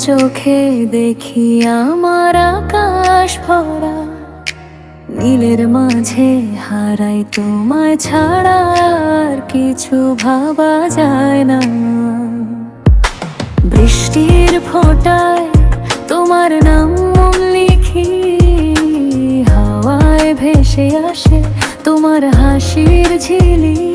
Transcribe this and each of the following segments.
চোখে দেখি আমার আকাশ ভরা। নীলের মাঝে হারাই তোমায় ছাড়া আর কিছু ভাবা যায় না। বৃষ্টির ফোঁটায় তোমার নাম লিখি, হাওয়ায় ভেসে আসে তোমার হাসির ঝিলি।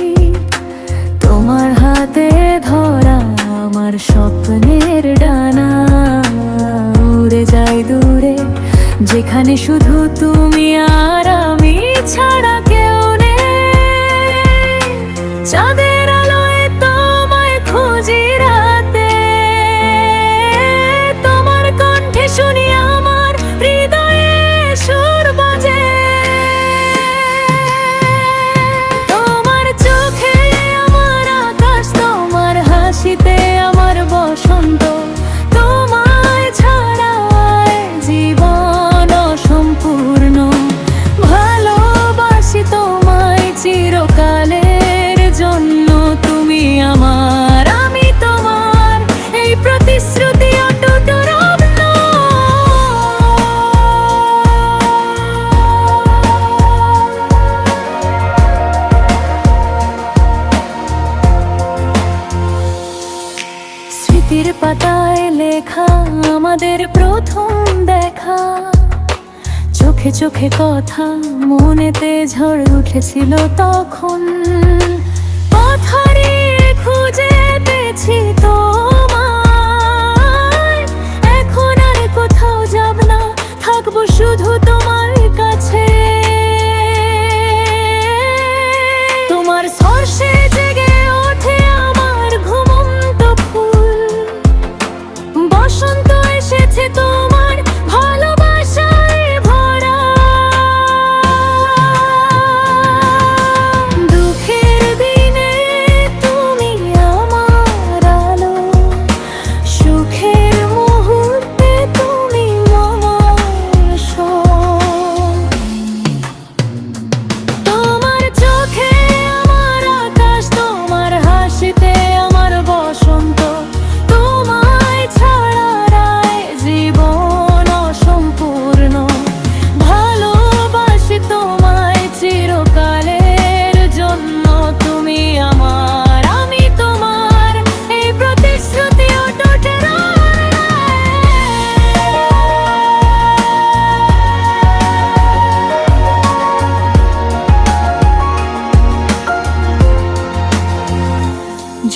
যেখানে শুধু তুমি আর আমি ছাড়া কেউ নেই। চাঁদের তুমি আমার, আমি তোমার, এই প্রতিশ্রুতি অটুট রত্ন স্মৃতির পাতায় লেখা, আমাদের প্রথম দেখা। চোখে চোখে কথা, মনেতে ঝড় উঠেছিল তখন। পেয়েছি তোমায়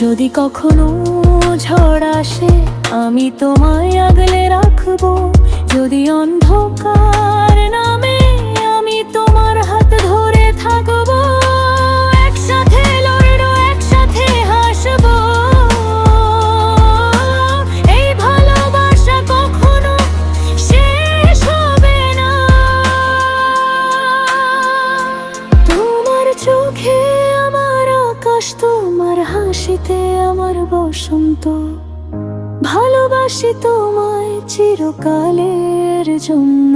যদি কখনো ঝড় আসে আমি তোমায় আগলে রাখব। যদি অন্ধকার আকাশ তোমার হাসিতে আমার বসন্ত। ভালোবাসি তোমায় চিরকালের জন্য।